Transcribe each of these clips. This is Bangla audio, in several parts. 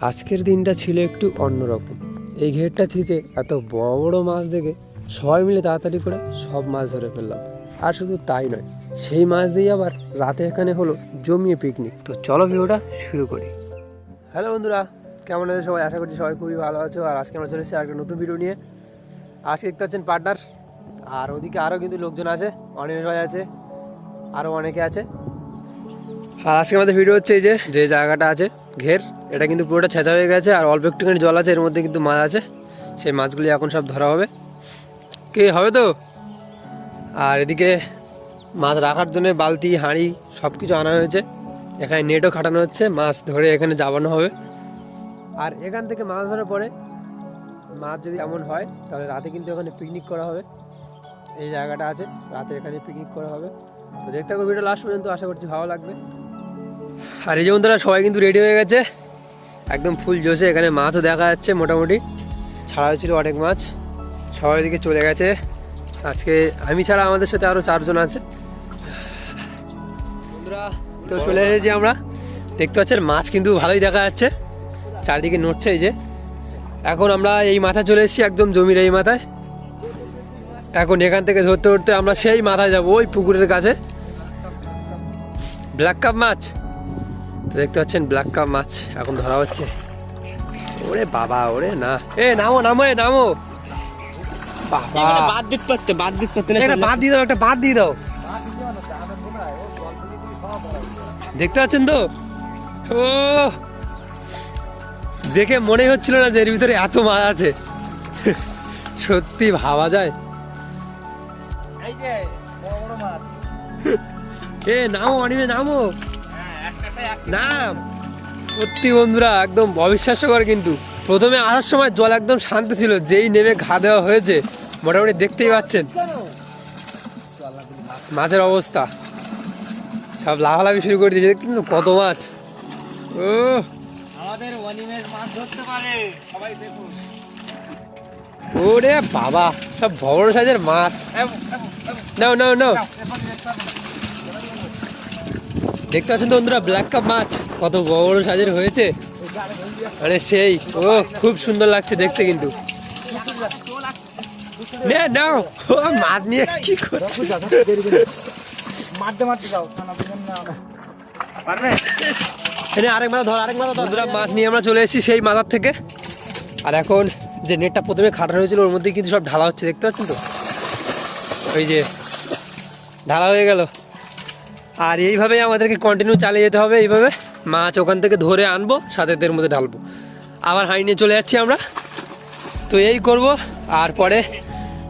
আজকের দিনটা ছিল একটু অন্যরকম। এই ঘেরটা ছিঁচে এত বড় বড় মাছ দেখে সবাই মিলে তাড়াতাড়ি করে সব মাছ ধরে ফেললাম। আর শুধু তাই নয়, সেই মাছ দিয়ে আবার রাতে এখানে হলো জমিয়ে পিকনিক তো চলো ভিডিওটা শুরু করি। হ্যালো বন্ধুরা, কেমন আছে সবাই? আশা করছি সবাই খুবই ভালো আছো। আর আজকে আমরা চলে এসেছি আরেকটা নতুন ভিডিও নিয়ে। আজকে দেখতে পাচ্ছেন পার্টনার আর ওদিকে আরও কিন্তু লোকজন আছে, অনিমেষ ভাই আছে আরও অনেকে আছে। আর আজকে আমাদের ভিডিও হচ্ছে এই যে যে জায়গাটা আছে ঘের, এটা কিন্তু পুরোটা ছেঁচা হয়ে গেছে আর অল্প একটুখানি জল আছে, এর মধ্যে কিন্তু মাছ আছে। সেই মাছগুলি এখন সব ধরা হবে। কি, হবে তো? আর এদিকে মাছ রাখার জন্য বালতি, হাঁড়ি সব কিছু আনা হয়েছে। এখানে নেটও খাটানো হচ্ছে, মাছ ধরে এখানে যাবানো হবে। আর এখান থেকে মাছ ধরার পরে মাছ যদি এমন হয়, তাহলে রাতে কিন্তু এখানে পিকনিক করা হবে। এই জায়গাটা আছে, রাতে এখানে পিকনিক করা হবে। তো দেখতে থাকো ভিডিও লাস্ট পর্যন্ত, আশা করছি ভালো লাগবে। আর এই যে বন্ধুরা, সবাই কিন্তু রেডি হয়ে গেছে। একদম ফুল জোশে, এখানে মাছও দেখা যাচ্ছে মোটামুটি। ছাড়া হয়েছিল অনেক মাছ। সবাই দিকে চলে গেছে। আজকে আমি ছাড়া আমাদের সাথে আরও চারজন আছে। বন্ধুরা, তো চলে এসেছি আমরা। দেখতে পাচ্ছেন, মাছ কিন্তু ভালোই দেখা যাচ্ছে। চারদিকে নড়ছে এই যে। এখন আমরা এই মাথায় চলে এসেছি, একদম জমির এই মাথায়। এখন এখান থেকে ধরতে ধরতে আমরা সেই মাথায় যাব, ওই পুকুরের কাছে। ব্ল্যাক কাপ মাছ। দেখতে পাচ্ছেন ব্ল্যাক কাপ মাছ এখন ধরা হচ্ছে। ওরে বাবা ওরে না। এ নামো নামো এ নামো। বাবা। বাদ দিতে পারতে বাদ দিতে পারতে একটা বাদ দিয়ে দাও একটা বাদ দিয়ে দাও। দেখতে পাচ্ছেন তো? ও দেখে মনে হচ্ছিল না যে এর ভিতরে এত মাছ আছে। সত্যি ভাবা যায়। এই যে বড় বড় মাছ। এ নামো অনিমে নামো। নাম। সত্যি বন্ধুরা একদম অবিশ্বাস্যকর কিন্তু। প্রথমে আসার সময় জল একদম শান্ত ছিল যেই নেমে ঘা দেওয়া হয়েছে মোটামুটি দেখতেই পাচ্ছেন। মাছের অবস্থা। সব লাফালাফি শুরু করে দিয়েছে দেখছেন কত মাছ। ও আমাদের অনিমেষ মাছ ধরতে পারে। সবাই দেখুন। ওরে বাবা সব বড় সাইজের মাছ। নাও নাও নাও। দেখতে পাচ্ছেন তো বন্ধুরা ব্ল্যাক কাপ মাছ কত বড় বড় সাইজের হয়েছে। আরে সেই, ও, খুব সুন্দর লাগছে দেখতে কিন্তু। নাও ও, মাছ নিয়ে কি করছে? আরেক মাথা ধর মাথা মাছ নিয়ে আমরা চলে এসেছি সেই মাথার থেকে। আর এখন যে নেটটা প্রথমে ওর কিন্তু সব ঢালা হচ্ছে, দেখতে পাচ্ছেন তো? ওই যে, ঢালা হয়ে গেল। আর এইভাবেই আমাদেরকে কন্টিনিউ চালিয়ে যেতে হবে। এইভাবে মাছ ওখান থেকে ধরে আনব, সাথে এর মধ্যে ঢালবো। আবার হাঁড়ি নিয়ে চলে যাচ্ছি আমরা। তো এই করব, আর পরে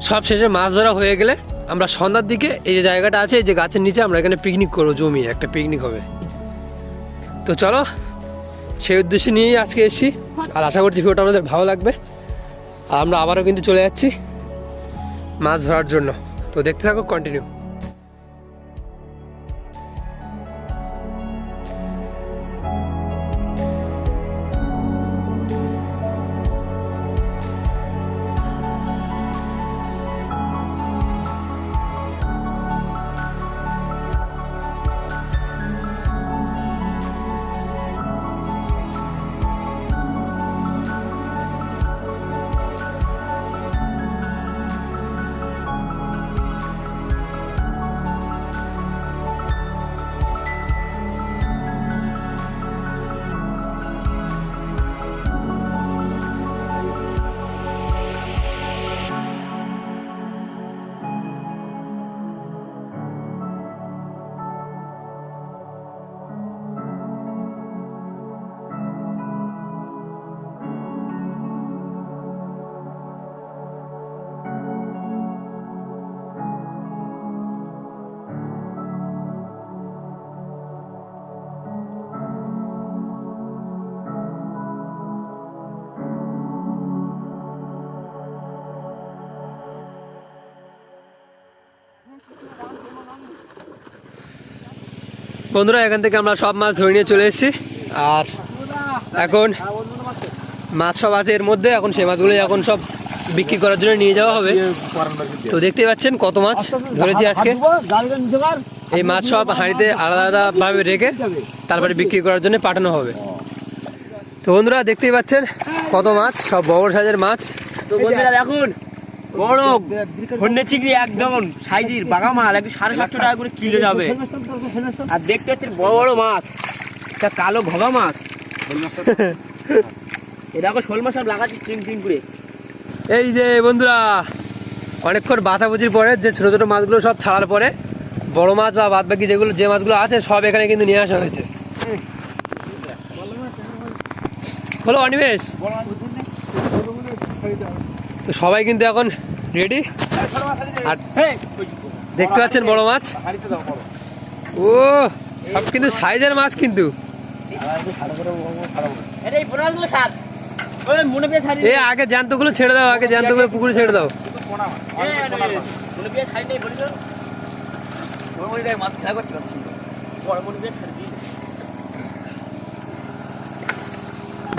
সব শেষে মাছ ধরা হয়ে গেলে আমরা সন্ধ্যার দিকে এই যে জায়গাটা আছে, এই যে গাছের নিচে আমরা এখানে পিকনিক করব, জমি, একটা পিকনিক হবে। তো চলো, সেই উদ্দেশ্যে নিয়েই আজকে এসেছি। আর আশা করছি ভিডিওটা আমাদের ভালো লাগবে। আর আমরা আবারও কিন্তু চলে যাচ্ছি মাছ ধরার জন্য। তো দেখতে থাকো কন্টিনিউ বন্ধুরা, এখান থেকে আমরা সব মাছ ধরে নিয়ে চলে এসেছি। আর এখন মাছ সব আছে এর মধ্যে, এখন সে মাছগুলো এখন সব বিক্রি করার জন্য নিয়ে যাওয়া হবে। তো দেখতেই পাচ্ছেন কত মাছ ধরেছি আজকে। এই মাছ সব হাঁড়িতে আলাদা আলাদা ভাবে রেখে তারপরে বিক্রি করার জন্য পাঠানো হবে। তো বন্ধুরা, দেখতেই পাচ্ছেন কত মাছ, সব বড় সাইজের মাছ। তো বন্ধুরা, দেখুন। বড় হন্যে চিংড়ি একদম সাইজের বাঘা মাল একটু সাড়ে সাতশো টাকা করে কিলো যাবে। আর দেখতে পাচ্ছেন বড় বড় মাছ, একটা কালো ভগা মাছ। এ দেখো শোল মাছ সব লাগাচ্ছে চিং চিং করে। এই যে বন্ধুরা, অনেকক্ষণ বাছাবুচির পরে যে ছোট ছোট মাছগুলো সব ছাড়ার পরে, বড় মাছ বা বাদ বাকি যেগুলো যে মাছগুলো আছে, সব এখানে কিন্তু নিয়ে আসা হয়েছে। বলো অনিমেষ। তো সবাই কিন্তু এখন রেডি আর দেখতে পাচ্ছেন বড় মাছ? ও সব কিন্তু সাইজের মাছ কিন্তু। এ আগে জ্যান্তগুলো ছেড়ে দাও আগে জ্যান্তগুলো পুকুরে ছেড়ে দাও। মাছ খেলা করছে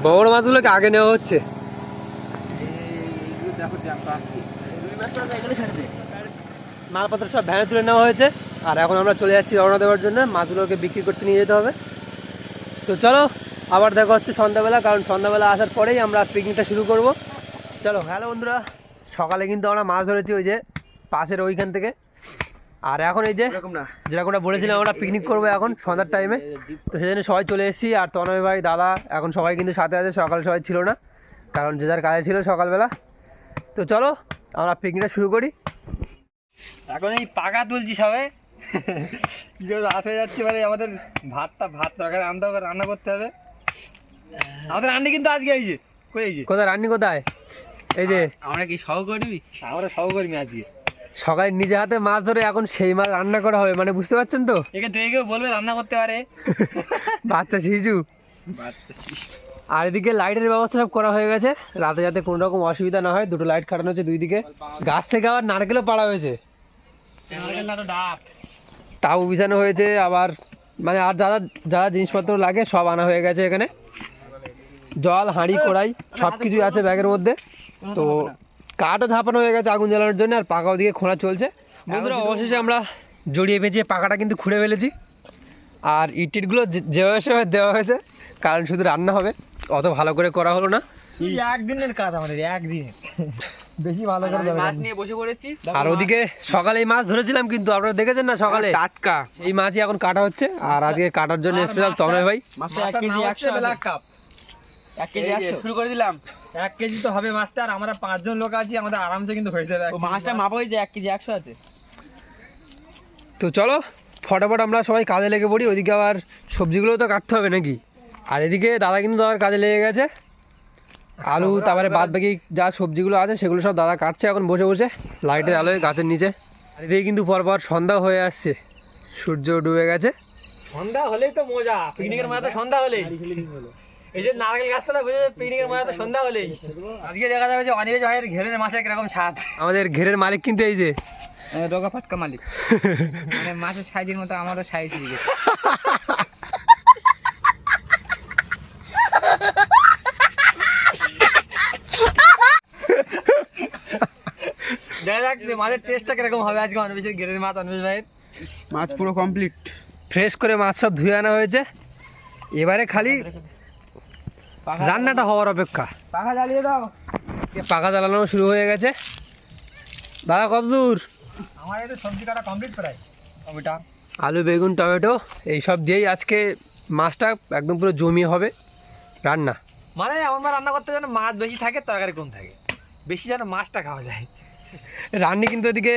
বড় মাছগুলোকে আগে নেওয়া হচ্ছে রুই মাছটা এগুলো ছাড়ি দে মালপত্র সব ভ্যানে তুলে নেওয়া হয়েছে। আর এখন আমরা চলে যাচ্ছি রওনা দেওয়ার জন্য মাছগুলোকে বিক্রি করতে নিয়ে যেতে হবে। তো চলো আবার দেখা হচ্ছে সন্ধ্যাবেলা কারণ সন্ধ্যাবেলা আসার পরেই আমরা পিকনিকটা শুরু করব। চলো হ্যালো বন্ধুরা সকালে কিন্তু আমরা মাছ ধরেছি ওই যে পাশের ওইখান থেকে। আর এখন এই যে যেরকমটা বলেছিলাম আমরা পিকনিক করব এখন সন্ধ্যার টাইমে তো সেই জন্য সবাই চলে এসেছি আর তনয় ভাই দাদা এখন সবাই কিন্তু সাথে আছে সকাল সবাই ছিল না। কারণ যে যার কাজে ছিল সকালবেলা। তো চলো আমরা পিকনিকটা শুরু করি। এখন এই পাকা তুলছি সবে। কি রাত হয়ে যাচ্ছে মানে আমাদের ভাতটা ভাত তরকারি আনতে হবে রান্না করতে হবে। আমাদের রান্না কিন্তু আজকে এই যে কোথায় রান্নি কোথায়? এই যে আমরা কি সহকর্মী? আমরা সহকর্মী আজকে। সকালে নিজে হাতে মাছ ধরে এখন সেই মাছ রান্না করা হবে মানে বুঝতে পারছেন তো? একে দেখে বলবে রান্না করতে পারে। বাচ্চা শিশু। বাচ্চা শিশু। আর এদিকে লাইটের ব্যবস্থা সব করা হয়ে গেছে। রাতে যাতে কোনো রকম অসুবিধা না হয়, দুটো লাইট খাটানো হচ্ছে দুই দিকে। গাছ থেকে আবার নারকেলও পাড়া হয়েছে। তাও বিছানো হয়েছে, আবার মানে আর যারা যারা জিনিসপত্র লাগে সব আনা হয়ে গেছে এখানে। জল, হাঁড়ি, কড়াই সব কিছুই আছে ব্যাগের মধ্যে। তো কাঠও ঝাপানো হয়ে গেছে আগুন জ্বালানোর জন্য, আর পাকা ওদিকে খোঁড়া চলছে। বন্ধুরা, অবশেষে আমরা জড়িয়ে পেঁচিয়ে পাকাটা কিন্তু খুঁড়ে ফেলেছি। আর ইট টিটগুলো যেভাবে সেভাবে দেওয়া হয়েছে কারণ শুধু রান্না হবে অত ভালো করে করা হলো না। একদিনের কাজ আমাদের একদিনের। বেশি ভালো করে মাছ নিয়ে বসে পড়েছি। আর ওদিকে সকালে এই মাছ ধরেছিলাম কিন্তু আপনারা দেখেছেন না সকালে? টাটকা। এই মাছই এখন কাটা হচ্ছে আর আজকে কাটার জন্য স্পেশাল তনয় ভাই। মাছটা এক কেজি একশো কাপ। এক কেজি একশো। শুরু করে দিলাম। এক কেজি তো হবে মাছটা আর আমরা পাঁচজন লোক আছি আমাদের আরামসে কিন্তু হয়ে যাবে মাছটা মাছ। মাপা হয়েছে এক কেজি একশো আছে। তো চলো ফটাফট আমরা সবাই কাজে লেগে পড়ি ওইদিকে আবার সবজিগুলো তো কাটতে হবে নাকি? আর এদিকে দাদা কিন্তু দাদার কাজে লেগে গেছে। আলু তারপরে বাদ বাকি যা সবজিগুলো আছে সেগুলো সব দাদা কাটছে এখন বসে বসে লাইটের আলোয় গাছের নিচে। আর এদিকে কিন্তু পরপর সন্ধ্যা হয়ে আসছে সূর্য ডুবে গেছে। সন্ধ্যা হলেই তো মজা পিকনিকের মজা তো সন্ধ্যা হলেই। এই যে নারকেল গাছটা না বুঝে পিকনিকের মজা তো সন্ধ্যা হলেই। আজকে দেখা যাবে যে অনিবেশ ভাইয়ের ঘেরের মাছের কীরকম স্বাদ। আমাদের ঘেরের মালিক কিন্তু এই যে রোগা ফাটকা মালিক। মানে মাছের সাইজের মতো আমারও সাইজ হয়ে গেছে। দেখা যাক যে মাছের টেস্টটা কীরকম হবে আজকে অনিবেশের মাছ অনিবেশ ভাইয়ের? মাছ পুরো কমপ্লিট ফ্রেশ করে মাছ সব ধুয়ে আনা হয়েছে। এবারে খালি রান্নাটা হওয়ার অপেক্ষা। পাখা জ্বালিয়ে দাও। পাকা জ্বালানো শুরু হয়ে গেছে। দাদা কত দূর আমার তো সবজি কাটা কমপ্লিট প্রায় টমেটো। আলু বেগুন টমেটো এই সব দিয়েই আজকে মাছটা একদম পুরো জমি হবে রান্না। মানে আমার রান্না করতে যেন মাছ বেশি থাকে তরকারি কম থাকে। বেশি যেন মাছটা খাওয়া যায়। রান্নি কিন্তু এদিকে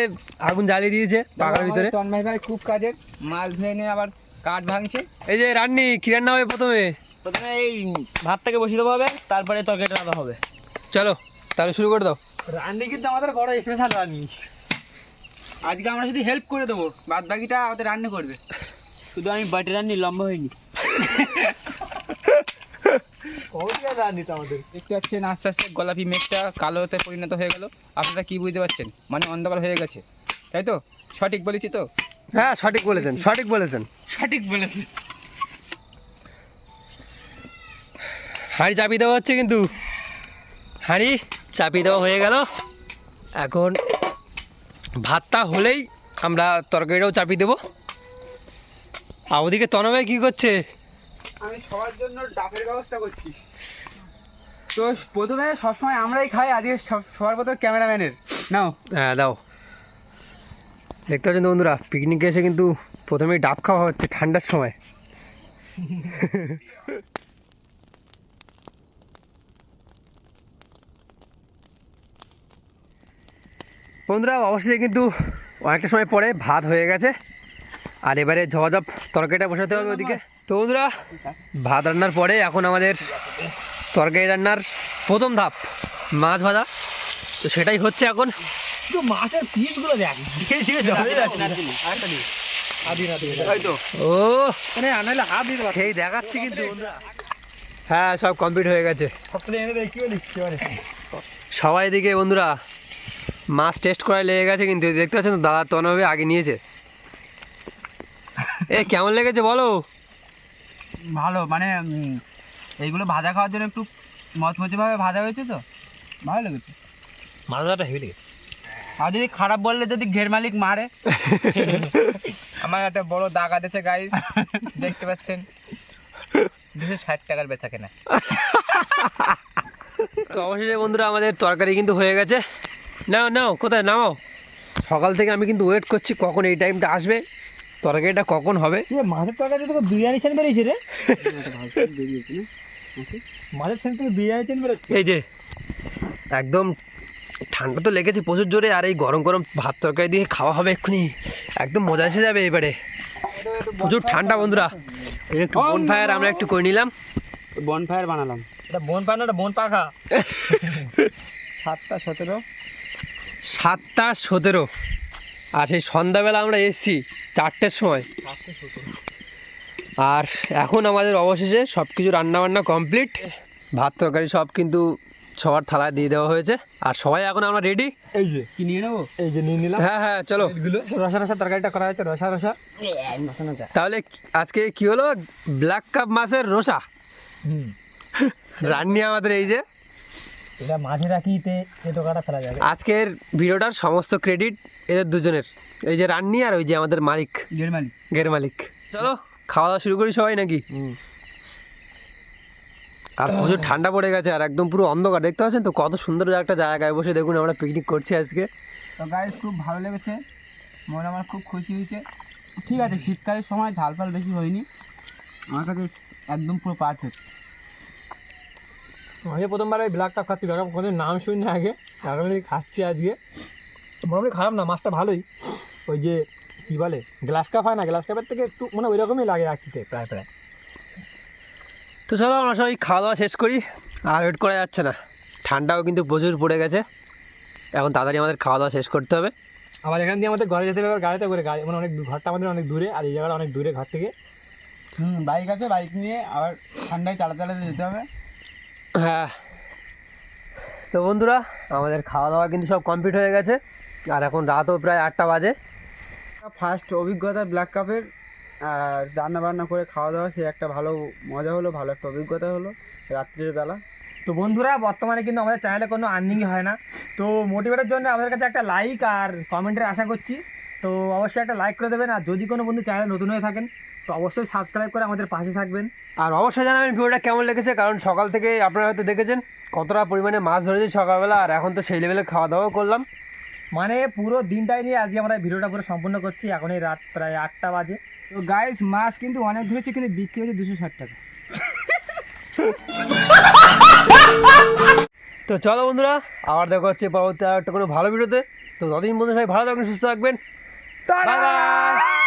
আগুন জ্বালিয়ে দিয়েছে পাকার ভিতরে। তন্ময় ভাই খুব কাজের মাছ ধুয়ে নিয়ে আবার কাঠ ভাঙছে। এই যে রান্নি কি রান্না হবে প্রথমে? প্রথমে এই ভাতটাকে বসিয়ে দেবো হবে তারপরে তরকারিটা রান্না হবে। চলো তাহলে শুরু করে দাও। রান্নি কিন্তু আমাদের বড় স্পেশাল রান্নি। আজকে আমরা শুধু হেল্প করে দেবো। বাদ বাকিটা ওদের রান্না করবে। শুধু আমি বাটি রান্নি লম্বা হয়নি। তো আমাদের। দেখতে পাচ্ছেন আস্তে আস্তে গোলাপি মেঘটা কালোতে পরিণত হয়ে গেল। আপনারা কি বুঝতে পারছেন? মানে অন্ধকার হয়ে গেছে। তাই তো? সঠিক বলেছি তো? হ্যাঁ সঠিক বলেছেন সঠিক বলেছেন। সঠিক বলেছি হাঁড়ি চাপিয়ে দেওয়া হচ্ছে কিন্তু। হাঁড়ি চাপিয়ে দেওয়া হয়ে গেল। এখন ভাতটা হলেই আমরা তরকারিটাও চাপিয়ে দেবো। আর ওদিকে তনভাই কী করছে? আমি সবার জন্য ডাবের ব্যবস্থা করছি। তো প্রথমে সবসময় আমরাই খাই আজকে সব- সবার প্রথমে ক্যামেরাম্যানের। নাও। হ্যাঁ দাও। দেখতে পাচ্ছেন বন্ধুরা পিকনিকে এসে কিন্তু প্রথমেই ডাব খাওয়া হচ্ছে ঠান্ডার সময়। বন্ধুরা অবশ্যই কিন্তু অনেকটা সময় পরে ভাত হয়ে গেছে। আর এবারে ঝপ তরকারিটা বসাতে হবে ওদিকে। তো বন্ধুরা ভাত রান্নার পরে এখন আমাদের তরকারি রান্নার প্রথম ধাপ মাছ ভাজা। তো সেটাই হচ্ছে এখন। মাছের পিসগুলো দেখ। ও মানে সেই দেখাচ্ছি কিন্তু হ্যাঁ সব কমপ্লিট হয়ে গেছে। সবাই দিকে বন্ধুরা মাছ টেস্ট করায় লেগে গেছে কিন্তু দেখতে পাচ্ছেন তো দাদা তনবে আগে নিয়েছে। এ কেমন লেগেছে বলো? ভালো মানে এইগুলো ভাজা খাওয়ার জন্য একটু মচমচেভাবে ভাজা হয়েছে তো ভালো লেগেছে। মাছ ভাজাটা হেভি লেগেছে। আর যদি খারাপ বললে যদি ঘের মালিক মারে। আমার একটা বড় দাগ আছে গাইস দেখতে পাচ্ছেন? দুশো ষাট টাকার বেচা কেনা। তো অবশেষে বন্ধুরা আমাদের তরকারি কিন্তু হয়ে গেছে। নাও নাও কোথায়? নামাও। সকাল থেকে আমি কিন্তু ওয়েট করছি কখন এই টাইমটা আসবে। তরকারিটা কখন হবে? মাছের তরকারি তোকে বিরিয়ানি সেন বেরিয়েছে রে। মাছের সেন থেকে বিরিয়ানি সেন বেরোচ্ছে। এই যে একদম ঠান্ডা তো লেগেছে প্রচুর জোরে আর এই গরম গরম ভাত তরকারি দিয়ে খাওয়া হবে এক্ষুনি। একদম মজা এসে যাবে এবারে। প্রচুর ঠান্ডা বন্ধুরা। একটু বন ফায়ার আমরা একটু করে নিলাম। বনফায়ার বানালাম। এটা বোন পাখা না বোন পাখা। সাতটা সতেরো। সাতটা সতেরো। আর সেই সন্ধ্যাবেলা আমরা এসেছি চারটের সময়। আর এখন আমাদের অবশেষে সব কিছু রান্নাবান্না কমপ্লিট। ভাত তরকারি সব কিন্তু সবার থালায় দিয়ে দেওয়া হয়েছে। আর সবাই এখন আমরা রেডি এই যে কি নিয়ে নেব? এই যে নিয়ে নিলাম। হ্যাঁ হ্যাঁ চলো। রসা রসা তরকারিটা করা হয়েছে রসা রসা। তাহলে আজকে কি হলো? ব্ল্যাক কাপ মাছের রসা। হুম। রান্নি আমাদের এই যে। এটা মাঝে রাখিতে কেটো কাটা ফেলা যাবে। আজকের ভিডিওটার সমস্ত ক্রেডিট এদের দুজনের। এই যে রান্নি আর ওই যে আমাদের মালিক। ঘের মালিক। গের মালিক। চলো খাওয়া দাওয়া শুরু করি সবাই নাকি? আর প্রচুর ঠান্ডা পড়ে গেছে আর একদম পুরো অন্ধকার। দেখতে পাচ্ছেন তো কত সুন্দর একটা জায়গায় বসে দেখুন আমরা পিকনিক করছি আজকে। তো গাইস খুব ভালো লেগেছে। মনে আমার খুব খুশি হয়েছে। ঠিক আছে শীতকালের সময় ঝাল ফাল বেশি হয়নি। আমার কাছে একদম পুরো পারফেক্ট আমি প্রথমবার ওই ব্ল্যাক কাপ খাচ্ছি ব্ল্যাক কাপ কোনো নাম শুনি না আগে। এখন খাচ্ছি আজকে। মোটামুটি খারাপ না মাছটা ভালোই। ওই যে কী বলে গ্লাস কাপ হয় না গ্লাস কাপের থেকে একটু মানে ওই রকমই লাগে আর খেতে প্রায় প্রায়। তো চলো আমরা সবাই খাওয়া দাওয়া শেষ করি। আর ওয়েট করা যাচ্ছে না। ঠান্ডাও কিন্তু প্রচুর পড়ে গেছে। এখন তাড়াতাড়ি আমাদের খাওয়া দাওয়া শেষ করতে হবে। আবার এখান দিয়ে আমাদের ঘরে যেতে হবে গাড়িতে করে গাড়ি মানে অনেক দূর- ঘরটা আমাদের অনেক দূরে আর এই জায়গাটা অনেক দূরে ঘর থেকে। হুম বাইক আছে বাইক নিয়ে আবার ঠান্ডায় চালাতে চালাতে যেতে হবে। হ্যাঁ। তো বন্ধুরা আমাদের খাওয়া দাওয়া কিন্তু সব কমপ্লিট হয়ে গেছে। আর এখন রাতও প্রায় আটটা বাজে। ফার্স্ট অভিজ্ঞতা ব্ল্যাক কাপের আর রান্না বান্না করে খাওয়া দাওয়া সে একটা ভালো মজা হলো ভালো একটা অভিজ্ঞতা হলো রাত্রির বেলা। তো বন্ধুরা বর্তমানে কিন্তু আমাদের চ্যানেলে কোনো আর্নিংই হয় না। তো মোটিভেটের জন্য আমাদের কাছে একটা লাইক আর কমেন্টের আশা করছি। তো অবশ্যই একটা লাইক করে দেবেন। আর যদি কোনো বন্ধু চ্যানেলে নতুন হয়ে থাকেন তো অবশ্যই সাবস্ক্রাইব করে আমাদের পাশে থাকবেন। আর অবশ্যই জানাবেন ভিডিওটা কেমন লেগেছে কারণ সকাল থেকে আপনারা হয়তো দেখেছেন কতটা পরিমাণে মাছ ধরেছি সকালবেলা আর এখন তো সেই লেভেলে খাওয়া দাওয়াও করলাম। মানে পুরো দিনটাই নিয়ে আজকে আমরা ভিডিওটা পুরো সম্পূর্ণ করছি এখন এই রাত প্রায় আটটা বাজে। তো গাইস মাছ কিন্তু অনেক ধরেছে কিন্তু বিক্রি হচ্ছে দুশো ষাট টাকা। তো চলো বন্ধুরা আবার দেখা হচ্ছে পরবর্তী আর একটা কোনো ভালো ভিডিওতে। তো ততদিন বন্ধু সবাই ভালো থাকবেন সুস্থ থাকবেন। বাই